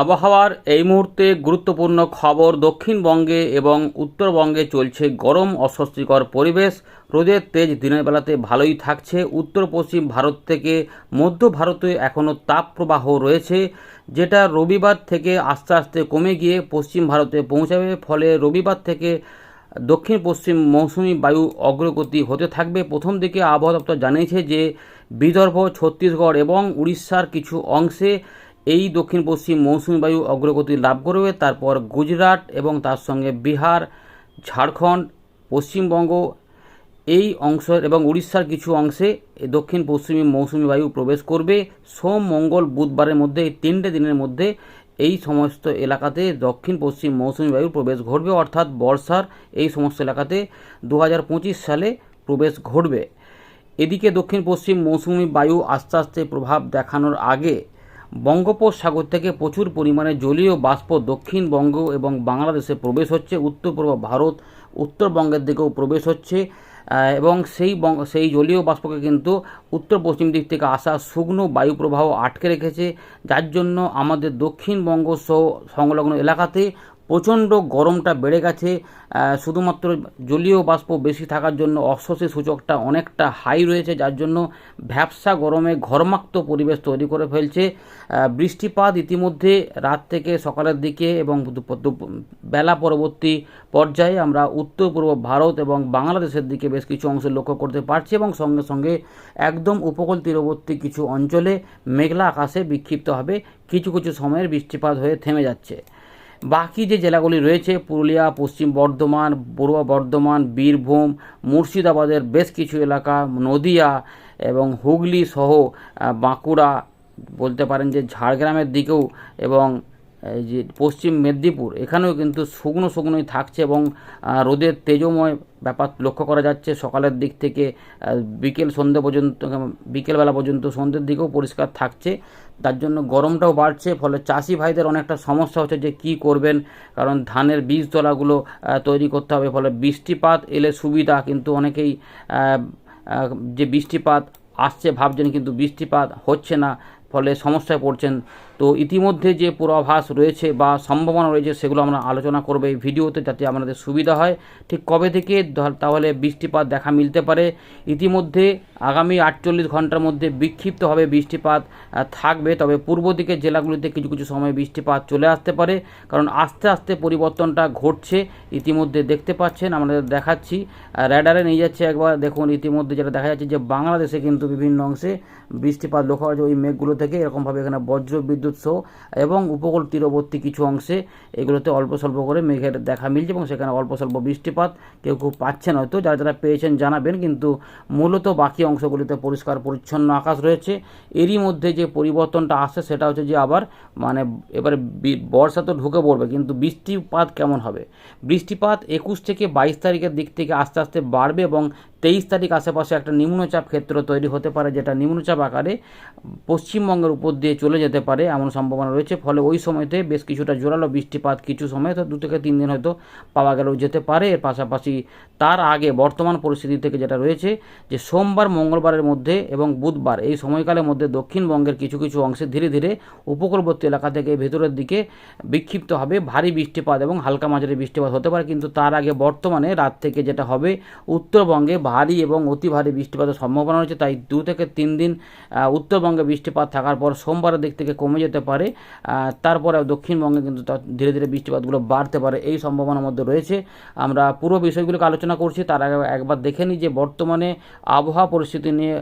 আবহাওয়ার এই মুহূর্তে গুরুত্বপূর্ণ খবর দক্ষিণবঙ্গে এবং উত্তরবঙ্গে চলছে গরম অস্বস্তিকর পরিবেশ। রোদের তেজ দিনের বেলাতে ভালোই থাকছে। উত্তর, পশ্চিম ভারত থেকে মধ্য ভারতে এখনও তাপপ্রবাহ রয়েছে, যেটা রবিবার থেকে আস্তে আস্তে কমে গিয়ে পশ্চিম ভারতে পৌঁছাবে। ফলে রবিবার থেকে দক্ষিণ, পশ্চিম মৌসুমি বায়ু অগ্রগতি হতে থাকবে। প্রথম দিকে আবহাওয়া দপ্তর জানিয়েছে যে, বিদর্ভ, ছত্তিশগড় এবং উড়িষ্যার কিছু অংশে এই দক্ষিণ পশ্চিম মৌসুমি বায়ু অগ্রগতি লাভ করবে তারপর গুজরাট এবং তার সঙ্গে বিহার, ঝাড়খণ্ড, পশ্চিমবঙ্গ এই অংশ এবং উড়িষ্যার কিছু অংশে দক্ষিণ পশ্চিমী মৌসুমি বায়ু প্রবেশ করবে। সোম, মঙ্গল, বুধবারের মধ্যে এই তিনটে দিনের মধ্যে এই সমস্ত এলাকাতে দক্ষিণ পশ্চিম মৌসুমি বায়ু প্রবেশ ঘটবে। অর্থাৎ বর্ষার এই সমস্ত এলাকাতে দু হাজার পঁচিশ সালে প্রবেশ ঘটবে। এদিকে দক্ষিণ পশ্চিম মৌসুমি বায়ু আস্তে আস্তে প্রভাব দেখানোর আগে বঙ্গোপসাগর থেকে প্রচুর পরিমাণে জলীয় বাষ্প দক্ষিণবঙ্গ এবং বাংলাদেশে প্রবেশ হচ্ছে উত্তর পূর্ব ভারত, উত্তরবঙ্গের দিকেও প্রবেশ হচ্ছে এবং সেই সেই জলীয় বাষ্পকে কিন্তু উত্তর পশ্চিম দিক থেকে আসা শুকনো বায়ুপ্রবাহ আটকে রেখেছে। যার জন্য আমাদের দক্ষিণবঙ্গ সহ সংলগ্ন এলাকাতে প্রচণ্ড গরমটা বেড়ে গেছে শুধুমাত্র জলীয় বাষ্প বেশি থাকার জন্য অস্বস্তি সূচকটা অনেকটা হাই রয়েছে, যার জন্য ভ্যাবসা গরমে ঘর্মাক্ত পরিবেশ তৈরি করে ফেলছে। বৃষ্টিপাত ইতিমধ্যে রাত থেকে সকালের দিকে এবং বেলা পরবর্তী পর্যায়ে আমরা উত্তর, পূর্ব ভারত এবং বাংলাদেশের দিকে বেশ কিছু অংশ লক্ষ্য করতে পারছি এবং সঙ্গে সঙ্গে একদম উপকূল তীরবর্তী কিছু অঞ্চলে মেঘলা আকাশে বিক্ষিপ্তভাবে কিছু কিছু সময়ের বৃষ্টিপাত হয়ে থেমে যাচ্ছে। বাকি যে জেলাগুলি রয়েছে, পুরুলিয়া, পশ্চিম বর্ধমান, পূর্ব বর্ধমান, বীরভূম, মুর্শিদাবাদের বেশ কিছু এলাকা, নদিয়া এবং হুগলি সহ বাঁকুড়া, বলতে পারেন যে ঝাড়গ্রামের দিকেও এবং, এই যে পশ্চিম মেদিনীপুর, এখানেও কিন্তু শুকনো শুকনোই থাকছে এবং রোদের তেজময় ব্যাপার লক্ষ্য করা যাচ্ছে। সকালের দিক থেকে বিকেল সন্ধে পর্যন্ত, বিকেলবেলা পর্যন্ত সন্ধ্যের দিকেও পরিষ্কার থাকছে। তার জন্য গরমটাও বাড়ছে, ফলে চাষি ভাইদের অনেকটা সমস্যা হচ্ছে যে কি করবেন। কারণ ধানের বীজতলাগুলো তলাগুলো তৈরি করতে হবে, ফলে বৃষ্টিপাত এলে সুবিধা, কিন্তু অনেকেই যে বৃষ্টিপাত আসছে ভাবছেন কিন্তু বৃষ্টিপাত হচ্ছে না, ফলে সমস্যায় পড়ছেন তো ইতিমধ্যে যে পূর্বাভাস রয়েছে বা সম্ভাবনা রয়েছে সেগুলো আমরা আলোচনা করব এই ভিডিওতে যাতে আমাদের সুবিধা হয়। ঠিক কবে থেকে? তাহলে বৃষ্টিপাত দেখা মিলতে পারে। ইতিমধ্যে আগামী আটচল্লিশ ঘণ্টার মধ্যে বিক্ষিপ্তভাবে বৃষ্টিপাত থাকবে। তবে পূর্ব দিকের জেলাগুলিতে কিছু কিছু সময় বৃষ্টিপাত চলে আসতে পারে। কারণ আস্তে আস্তে পরিবর্তনটা ঘটছে। ইতিমধ্যে দেখতে পাচ্ছেন, আমাদের দেখাচ্ছি। র্যাডারে নিয়ে যাচ্ছে একবার। দেখুন, ইতিমধ্যে যেটা দেখা যাচ্ছে যে বাংলাদেশে কিন্তু বিভিন্ন অংশে বৃষ্টিপাত লক্ষ্য করা ওই মেঘগুলো থেকে এরকমভাবে এখানে বজ্র বিদ্যুৎ সহ এবং উপকূল তীরবর্তী কিছু অংশে এগুলোতে অল্প স্বল্প করে মেঘের দেখা মিলছে এবং সেখানে অল্প স্বল্প বৃষ্টিপাত কেউ কেউ পাচ্ছেন হয়তো, যারা যারা পেয়েছেন জানাবেন। কিন্তু মূলত বাকি অংশগুলিতে পরিষ্কার পরিচ্ছন্ন আকাশ রয়েছে। এরই মধ্যে যে পরিবর্তনটা আসছে সেটা হচ্ছে যে আবার মানে এবারে বর্ষা তো ঢুকে পড়বে, কিন্তু বৃষ্টিপাত কেমন হবে? বৃষ্টিপাত একুশ থেকে বাইশ তারিখের দিক থেকে আস্তে আস্তে বাড়বে এবং তেইশ তারিখ আশেপাশে একটা নিম্নচাপ ক্ষেত্র তৈরি হতে পারে, যেটা নিম্নচাপ আকারে পশ্চিমবঙ্গের উপর দিয়ে চলে যেতে পারে এমন সম্ভাবনা রয়েছে। ফলে ওই সময়তে বেশ কিছুটা জোরালো বৃষ্টিপাত কিছু সময় তো দু থেকে তিন দিন হয়তো পাওয়া গেলেও যেতে পারে। এর পাশাপাশি তার আগে বর্তমান পরিস্থিতি থেকে যেটা রয়েছে যে, সোমবার, মঙ্গলবারের মধ্যে এবং বুধবার এই সময়কালের মধ্যে দক্ষিণবঙ্গের কিছু কিছু অংশে ধীরে ধীরে উপকূলবর্তী এলাকা থেকে ভেতরের দিকে বিক্ষিপ্ত হবে ভারী বৃষ্টিপাত এবং হালকা মাঝারি বৃষ্টিপাত হতে পারে। কিন্তু তার আগে বর্তমানে রাত থেকে যেটা হবে, উত্তরবঙ্গে ভারী এবং অতি ভারী বৃষ্টিপাতের সম্ভাবনা রয়েছে, তাই দু থেকে তিন দিন উত্তরবঙ্গে বৃষ্টিপাত থাকার পর সোমবারের দিক থেকে কমে যেতে পারে তারপরে দক্ষিণবঙ্গে কিন্তু ধীরে ধীরে বৃষ্টিপাতগুলো বাড়তে পারে, এই সম্ভাবনার মধ্যে রয়েছে। আমরা পুরো বিষয়গুলোকে আলোচনা করছি, তার আগে একবার দেখে নিই যে বর্তমানে আবহাওয়া পরিস্থিতি নিয়ে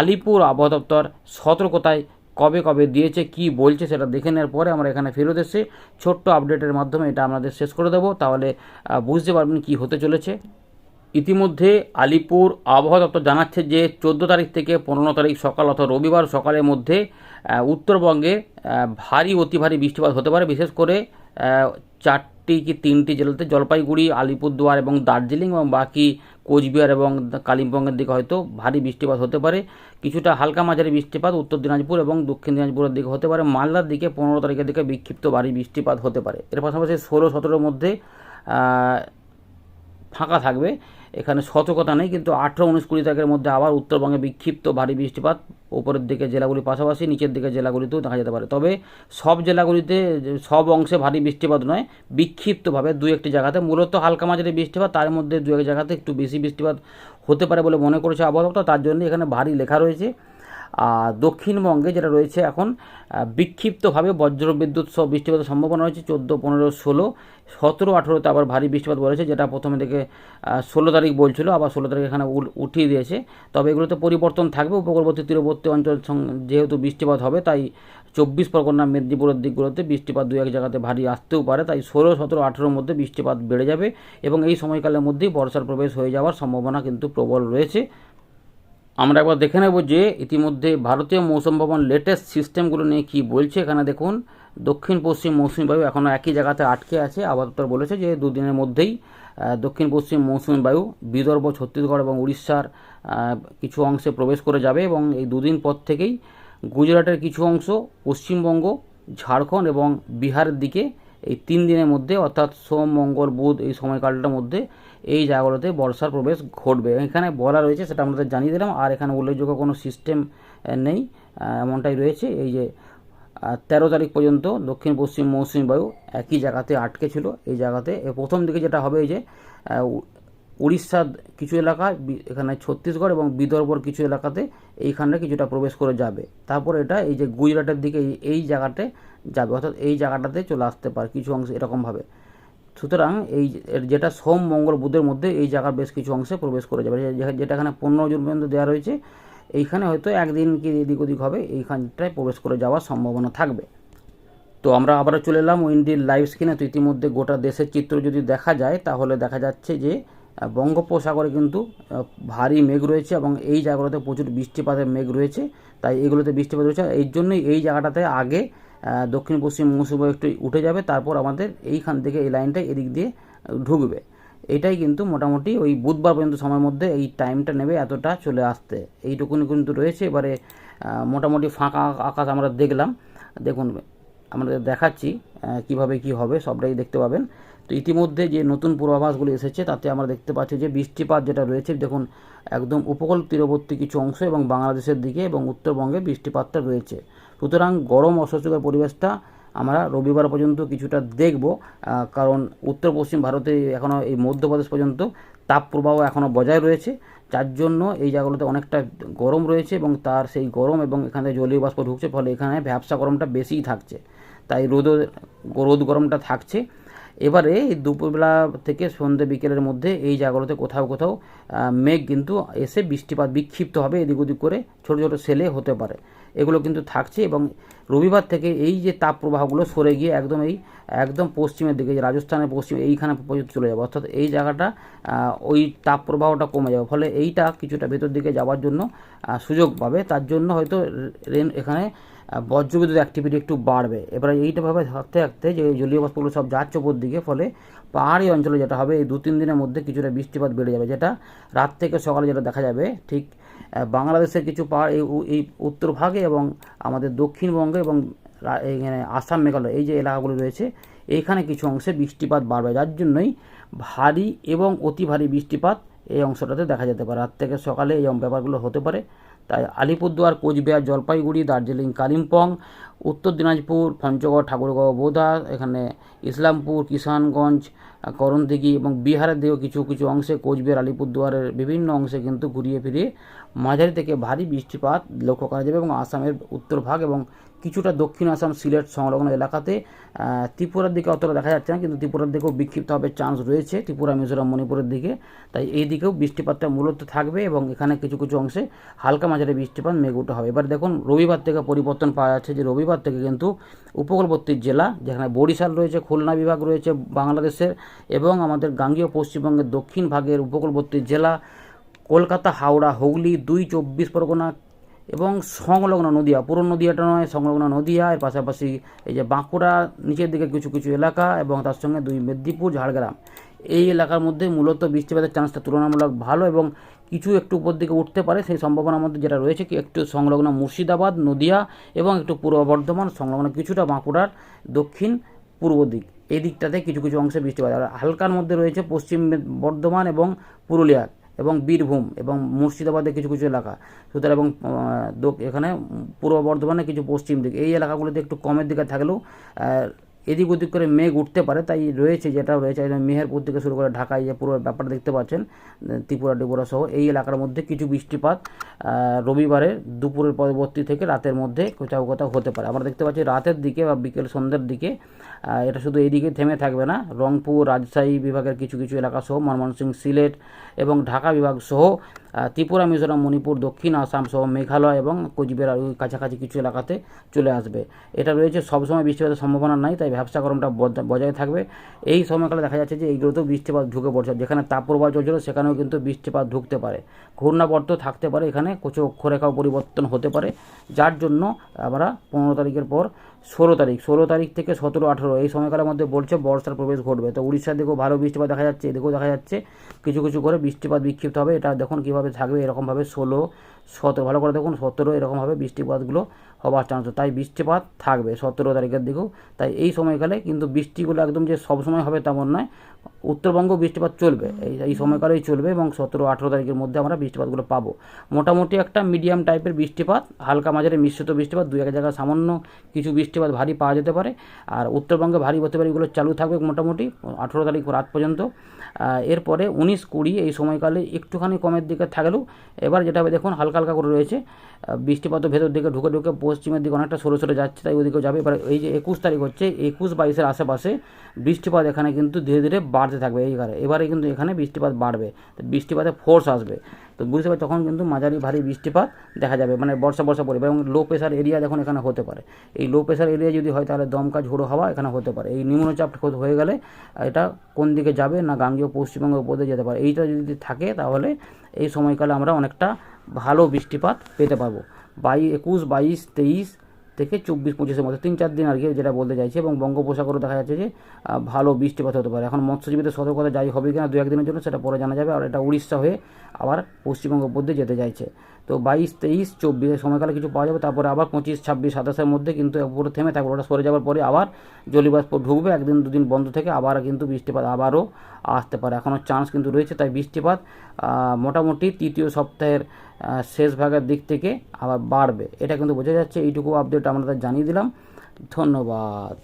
আলিপুর আবহাওয়া দপ্তর সতর্কতায় কবে কবে দিয়েছে, কি বলছে সেটা দেখে নেওয়ার পরে আমরা এখানে ফেরত এসে ছোট্ট আপডেটের মাধ্যমে এটা আমাদের শেষ করে দেবো। তাহলে বুঝতে পারবেন কি হতে চলেছে। ইতিমধ্যে আলিপুর আবহাওয়া দপ্তর জানাচ্ছে যে চোদ্দ তারিখ থেকে পনেরো তারিখ সকাল অথবা রবিবার সকালের মধ্যে উত্তরবঙ্গে ভারী, অতি ভারী বৃষ্টিপাত হতে পারে। বিশেষ করে চারটি কি তিনটি জেলাতে জলপাইগুড়ি, আলিপুরদুয়ার এবং দার্জিলিং এবং বাকি কোচবিহার এবং কালিম্পংয়ের দিকে হয়তো ভারী বৃষ্টিপাত হতে পারে। কিছুটা হালকা মাঝারি বৃষ্টিপাত উত্তর দিনাজপুর এবং দক্ষিণ দিনাজপুরের দিকে হতে পারে। মালদার দিকে পনেরো তারিখের দিকে বিক্ষিপ্ত ভারী বৃষ্টিপাত হতে পারে। এর পাশাপাশি ষোলো সতেরোর মধ্যে ফাঁকা থাকবে। এখানে সতর্কতা নেই, কিন্তু আঠেরো উনিশ কুড়ি তারিখের মধ্যে আবার উত্তরবঙ্গে বিক্ষিপ্ত ভারী বৃষ্টিপাত, উপরের দিকে জেলাগুলির পাশাপাশি, নিচের দিকে জেলাগুলিতেও দেখা যেতে পারে। তবে সব জেলাগুলিতে সব অংশে ভারী বৃষ্টিপাত নয়, বিক্ষিপ্তভাবে দু একটি জায়গাতে, মূলত হালকা মাঝারি বৃষ্টিপাত, তার মধ্যে দু এক জায়গাতে একটু বেশি বৃষ্টিপাত হতে পারে বলে মনে করেছে আবহাওয়া তার জন্য এখানে ভারী লেখা রয়েছে। দক্ষিণবঙ্গে যেটা রয়েছে এখন বিক্ষিপ্তভাবে বজ্রবিদ্যুৎ সহ বৃষ্টিপাতের সম্ভাবনা রয়েছে চোদ্দ, পনেরো, ষোলো, সতেরো, আঠেরোতে আবার ভারী বৃষ্টিপাত বলেছে, যেটা প্রথমে থেকে ষোলো তারিখ বলছিল, আবার ষোলো তারিখ এখানে উঠিয়ে দিয়েছে। তবে এগুলোতে পরিবর্তন থাকবে, উপকূলবর্তী তীরবর্তী অঞ্চল যেহেতু বৃষ্টিপাত হবে, তাই চব্বিশ পরগনা, মেদিনীপুরের দিকগুলোতে বৃষ্টিপাত দু এক জায়গাতে ভারী আসতেও পারে, তাই ষোলো, সতেরো, আঠেরোর মধ্যে বৃষ্টিপাত বেড়ে যাবে এবং এই সময়কালের মধ্যেই বর্ষার প্রবেশ হয়ে যাওয়ার সম্ভাবনা কিন্তু প্রবল রয়েছে। আমরা একবার দেখে নেব যে ইতিমধ্যে ভারতীয় মৌসুম ভবন লেটেস্ট সিস্টেমগুলো নিয়ে কি বলছে। এখানে দেখুন, দক্ষিণ পশ্চিম মৌসুমী বায়ু এখনও একই জায়গাতে আটকে আছে। আবহাওয়া বলেছে যে দুদিনের মধ্যেই দক্ষিণ পশ্চিম মৌসুমী বায়ু বিদর্ভ, ছত্তিশগড় এবং উড়িষ্যার কিছু অংশে প্রবেশ করে যাবে এবং এই দুদিন পর থেকেই গুজরাটের কিছু অংশ, পশ্চিমবঙ্গ, ঝাড়খণ্ড এবং বিহারের দিকে এই তিন দিনের মধ্যে, অর্থাৎ সোম, মঙ্গল, বুধ এই সময়কালটার মধ্যে এই জায়গাগুলোতে বর্ষার প্রবেশ ঘটবে। এখানে বলা রয়েছে, সেটা আমাদের জানিয়ে দিলাম, আর এখানে উল্লেখযোগ্য কোনো সিস্টেম নেই এমনটাই রয়েছে। এই যে তেরো তারিখ পর্যন্ত দক্ষিণ পশ্চিম মৌসুমী বায়ু একই জায়গাতে আটকে ছিল। এই জায়গাতে প্রথম দিকে যেটা হবে এই যে উড়িষ্যার কিছু এলাকা এখানে ছত্তিশগড় এবং বিদর্ভর কিছু এলাকাতে এইখানে কিছুটা প্রবেশ করে যাবে। তারপর এটা এই যে গুজরাটের দিকে এই- এই জায়গাতে যাবে, অর্থাৎ এই জায়গাটাতে চলে আসতে পারে কিছু অংশ এরকমভাবে। সুতরাং এই যেটা সোম, মঙ্গল, বুধের মধ্যে এই জায়গার বেশ কিছু অংশে প্রবেশ করে যাবে। যেটা এখানে পনেরো জুন পর্যন্ত দেওয়া রয়েছে, এইখানে হয়তো একদিন কি এদিক ওদিক হবে, এইখানটায় প্রবেশ করে যাওয়ার সম্ভাবনা থাকবে। তো আমরা আবারও চলে এলাম উইন্ডির লাইভ স্ক্রিনে। তো ইতিমধ্যে গোটা দেশের চিত্র যদি দেখা যায়, তাহলে দেখা যাচ্ছে যে বঙ্গোপসাগরে কিন্তু ভারী মেঘ রয়েছে এবং এই জায়গাগুলোতে প্রচুর বৃষ্টিপাতের মেঘ রয়েছে। তাই এগুলোতে বৃষ্টিপাত রয়েছে। এই জন্যই এই জায়গাটাতে আগে দক্ষিণ পশ্চিম মৌসুমি একটু উঠে যাবে, তারপর আমাদের এইখান থেকে এই লাইনটা এদিক দিয়ে ঢুকবে। এটাই কিন্তু মোটামুটি ওই বুধবার পর্যন্ত সময়ের মধ্যে এই টাইমটা নেবে এতটা চলে আসতে। এইটুকুনি কিন্তু রয়েছে। এবারে মোটামুটি ফাঁকা আকাশ আমরা দেখলাম। দেখুন, আমরা দেখাচ্ছি কীভাবে কি হবে, সবটাই দেখতে পাবেন। তো ইতিমধ্যে যে নতুন পূর্বাভাসগুলি এসেছে, তাতে আমরা দেখতে পাচ্ছি যে বৃষ্টিপাত যেটা রয়েছে, দেখুন, একদম উপকূল তীরবর্তী কিছু অংশ এবং বাংলাদেশের দিকে এবং উত্তরবঙ্গে বৃষ্টিপাতটা রয়েছে। সুতরাং গরম অস্বস্তিকর পরিবেশটা আমরা রবিবার পর্যন্ত কিছুটা দেখব কারণ উত্তর পশ্চিম ভারতে এখনও এই মধ্যপ্রদেশ পর্যন্ত তাপপ্রবাহ এখনও বজায় রয়েছে। যার জন্য এই জায়গাগুলোতে অনেকটা গরম রয়েছে এবং তার সেই গরম এবং এখানে জলীয় বাষ্প ঢুকছে, ফলে এখানে ব্যবসা গরমটা বেশিই থাকছে। তাই রোদ রোদ গরমটা থাকছে। এবারে দুপুরবেলা থেকে সন্ধ্যে বিকেলের মধ্যে এই জায়গাগুলোতে কোথাও কোথাও মেঘ কিন্তু এসে বৃষ্টিপাত বিক্ষিপ্ত হবে, এদিক ওদিক করে ছোটো ছোটো সেলে হতে পারে। এগুলো কিন্তু থাকছে এবং রবিবার থেকে এই যে তাপ প্রবাহগুলো সরে গিয়ে একদম এই, একদম পশ্চিমের দিকে, যে রাজস্থানের পশ্চিম, এইখানে পর্যন্ত চলে যাবে। অর্থাৎ এই জায়গাটা ওই তাপ প্রবাহটা কমে যাবে। ফলে এইটা কিছুটা ভেতর দিকে যাওয়ার জন্য সুযোগ পাবে। তার জন্য হয়তো রেন এখানে বজ্রবিদ্যুৎ অ্যাক্টিভিটি একটু বাড়বে। এবারে এইটাভাবে থাকতে থাকতে যে জলীয় বাষ্পগুলো সব যাচ্ছে ওপর দিকে, ফলে পাহাড়ি অঞ্চলে যেটা হবে, এই দু তিন দিনের মধ্যে কিছুটা বৃষ্টিপাত বেড়ে যাবে। যেটা রাত থেকে সকালে যেটা দেখা যাবে, ঠিক বাংলাদেশের কিছু পাহাড়, এই উত্তর ভাগে এবং আমাদের দক্ষিণবঙ্গে এবং এখানে আসাম, মেঘালয়, এই যে এলাকাগুলো রয়েছে এখানে কিছু অংশে বৃষ্টিপাত বাড়বে। যার জন্যই ভারী এবং অতি ভারী বৃষ্টিপাত এই অংশটাতে দেখা যেতে পারে। রাত থেকে সকালে এই ব্যাপারগুলো হতে পারে। তাই আলিপুরদুয়ার, কোচবিহার, জলপাইগুড়ি, দার্জিলিং, কালিম্পং, উত্তর দিনাজপুর, পঞ্চগড়, ঠাকুরগাঁও বোধা এখানে ইসলামপুর, কিষানগঞ্জ, করণদিঘি এবং বিহারের দিকেও কিছু কিছু অংশে কোচবিহার, আলিপুরদুয়ারের বিভিন্ন অংশে কিন্তু ঘুরিয়ে ফিরিয়ে মাঝারি থেকে ভারী বৃষ্টিপাত লক্ষ্য করা যাবে এবং আসামের উত্তর ভাগ এবং কিছুটা দক্ষিণ আসাম সিলেট সংলগ্ন এলাকাতে ত্রিপুরার দিকে অতটা দেখা যাচ্ছে না, কিন্তু ত্রিপুরার দিকেও বিক্ষিপ্ত হবে চান্স রয়েছে। ত্রিপুরা, মিজোরাম, মণিপুরের দিকে। তাই এই দিকেও বৃষ্টিপাতটা মূলত থাকবে এবং এখানে কিছু কিছু অংশে হালকা মাঝারি বৃষ্টিপাত মেঘুটা হবে। এবার দেখুন, রবিবার থেকে পরিবর্তন পাওয়া যাচ্ছে যে রবিবার থেকে কিন্তু উপকূলবর্তী জেলা, যেখানে বরিশাল রয়েছে, খুলনা বিভাগ রয়েছে, বাংলাদেশের এবং আমাদের গাঙ্গীয় পশ্চিমবঙ্গের দক্ষিণ ভাগের উপকূলবর্তী জেলা, কলকাতা, হাওড়া, হুগলি, দুই চব্বিশ পরগনা এবং সংলগ্ন নদিয়া, পুরো নদিয়াটা নয়, সংলগ্ন নদিয়া, এর পাশাপাশি এই যে বাঁকুড়া, নিচের দিকে কিছু কিছু এলাকা এবং তার সঙ্গে দুই মেদিনীপুর, ঝাড়গ্রাম। এই এলাকার মধ্যে মূলত বৃষ্টিপাতের চান্সটা তুলনামূলক ভালো এবং কিছু একটু উপর দিকে উঠতে পারে। সেই সম্ভাবনার মধ্যে যেটা রয়েছে কি, একটু সংলগ্ন মুর্শিদাবাদ, নদিয়া এবং একটু পূর্ব বর্ধমান, সংলগ্ন কিছুটা বাঁকুড়ার দক্ষিণ পূর্ব দিক। এই দিকটাতে কিছু কিছু অংশে বৃষ্টিপাত। আর হালকার মধ্যে রয়েছে পশ্চিম বর্ধমান এবং পুরুলিয়া এবং বীরভূম এবং মুর্শিদাবাদের কিছু কিছু এলাকা। সুতরাং এবং এখানে পূর্ব বর্ধমানে কিছু পশ্চিম দিক। এই এলাকাগুলোতে একটু কমের দিকে থাকলেও এদিক ওদিক করে মেঘ উঠতে পারে, তাই রয়েছে যেটা রয়েছে মেহেরপুর থেকে শুরু করে ঢাকায় যে পুরো ব্যাপার দেখতে পাচ্ছেন, ত্রিপুরা ত্রিপুরা সহ এই এলাকার মধ্যে কিছু বৃষ্টিপাত রবিবারের দুপুরের পরবর্তী থেকে রাতের মধ্যে কোথাও কোথাও হতে পারে। আমরা দেখতে পাচ্ছি রাতের দিকে বা বিকেল সন্ধ্যের দিকে এটা শুধু এইদিকে থেমে থাকবে না, রংপুর, রাজশাহী বিভাগের কিছু কিছু এলাকা সহ, ময়মনসিংহ, সিলেট এবং ঢাকা বিভাগ সহ ত্রিপুরা, মিজোরাম, মণিপুর, দক্ষিণ আসাম সহ, মেঘালয় এবং কোচবিহার কাছাকাছি কিছু এলাকাতে চলে আসবে। এটা রয়েছে সবসময় বৃষ্টিপাতের সম্ভাবনা নাই, তাই ব্যবসা গরমটা বজায় থাকবে। এই সময়কালে দেখা যাচ্ছে যে এইগুলোতেও বৃষ্টিপাত ঢুকে পড়ছে। যেখানে তাপপ্রবাহ চলছিল, সেখানেও কিন্তু বৃষ্টিপাত ঢুকতে পারে। ঘূর্ণাবর্ত থাকতে পারে। এখানে কিছু অক্ষরেখাও পরিবর্তন হতে পারে। যার জন্য আমরা পনেরো তারিখের পর ষোলো তারিখ ষোলো তারিখ থেকে সতেরো, আঠেরো, এই সময়কালের মধ্যে বলছে বর্ষার প্রবেশ ঘটবে। তো উড়িষ্যার দিকেও ভালো বৃষ্টিপাত দেখা যাচ্ছে, এদিকেও দেখা যাচ্ছে কিছু কিছু করে বৃষ্টিপাত বিক্ষিপ্ত হবে। এটা দেখুন কীভাবে থাকবে, এরকমভাবে ষোলো, সতেরো, ভালো করে দেখুন সতেরো, এরকমভাবে বৃষ্টিপাতগুলো হবার চান্স তাই বৃষ্টিপাত থাকবে সতেরো তারিখের দিকেও। তাই এই সময়কালে কিন্তু বৃষ্টিগুলো একদম যে সবসময় হবে তেমন নয় উত্তরবঙ্গ বৃষ্টিপাত চলবে, এই এই সময়কালেই চলবে এবং সতেরো আঠেরো তারিখের মধ্যে আমরা বৃষ্টিপাতগুলো পাবো। মোটামুটি একটা মিডিয়াম টাইপের বৃষ্টিপাত, হালকা মাঝারি মিশ্রিত বৃষ্টিপাত দু এক জায়গায় সামান্য কিছু বৃষ্টিপাত ভারী পাওয়া যেতে পারে। আর উত্তরবঙ্গে ভারী হতে পারে এগুলো চালু থাকবে মোটামুটি, আঠেরো তারিখ রাত পর্যন্ত। এরপরে উনিশ কুড়ি এই সময়কালে একটুখানি কমের দিকে থাকলেও এবার যেটা হবে, দেখুন হালকা হালকা করে রয়েছে। বৃষ্টিপাত ভেতর দিকে ঢুকে ঢুকে পশ্চিমের দিকে অনেকটা সরে সরে যাচ্ছে, তাই ওদিকেও যাবে। এবার এই যে একুশ তারিখ হচ্ছে, একুশ বাইশের আশেপাশে বৃষ্টিপাত এখানে কিন্তু ধীরে ধীরে বাড়তে থাকবে এই কারণে এবারে কিন্তু এখানে বৃষ্টিপাত বাড়বে। তো বৃষ্টিপাতে ফোর্স আসবে। তো বুঝতে পারছি তখন কিন্তু মাঝারি ভারী বৃষ্টিপাত দেখা যাবে। মানে বর্ষা বর্ষা পড়বে এবং লো প্রেশার এরিয়া দেখুন এখানে হতে পারে। এই লো প্রেশার এরিয়া যদি হয় তাহলে দমকা ঝোড়ো হাওয়া এখানে হতে পারে। এই নিম্নচাপ হয়ে গেলে এটা কোন দিকে যাবে না গাঙ্গীয় পশ্চিমবঙ্গের উপর যেতে পারে। এইটা যদি থাকে তাহলে এই সময়কালে আমরা অনেকটা ভালো বৃষ্টিপাত পেতে পারব। বাই একুশ, বাইশ, তেইশ থেকে চব্বিশ পঁচিশের মধ্যে, তিন চার দিন আর কি যেটা বলতে চাইছে। এবং বঙ্গোপসাগরও দেখা যাচ্ছে যে ভালো বৃষ্টিপাত হতে পারে। এখন মৎস্যজীবীদের সতর্কতা যাই হবে কিনা দু একদিনের জন্য, সেটা পরে জানা যাবে। আর এটা উড়িষ্যা হয়ে আবার পশ্চিমবঙ্গ দিয়ে যেতে চাইছে। তো বাইশ, তেইশ, চব্বিশ সময়কালে কিছু পাওয়া যাবে, তারপরে আবার পঁচিশ, ছাব্বিশ, সাতাশের মধ্যে কিন্তু পুরো থেমে থাকবে ওটা সরে যাওয়ার পরে আবার জলীয়বাষ্প ঢুকবে, একদিন, দুদিন বন্ধ থেকে আবার কিন্তু বৃষ্টিপাত আবারও আসতে পারে। এখনও চান্স কিন্তু রয়েছে, তাই বৃষ্টিপাত মোটামুটি তৃতীয় সপ্তাহের শেষ ভাগের দিক থেকে আবার বাড়বে। এটা কিন্তু বোঝা যাচ্ছে, এইটুকু আপডেট আমরা জানিয়ে দিলাম। ধন্যবাদ।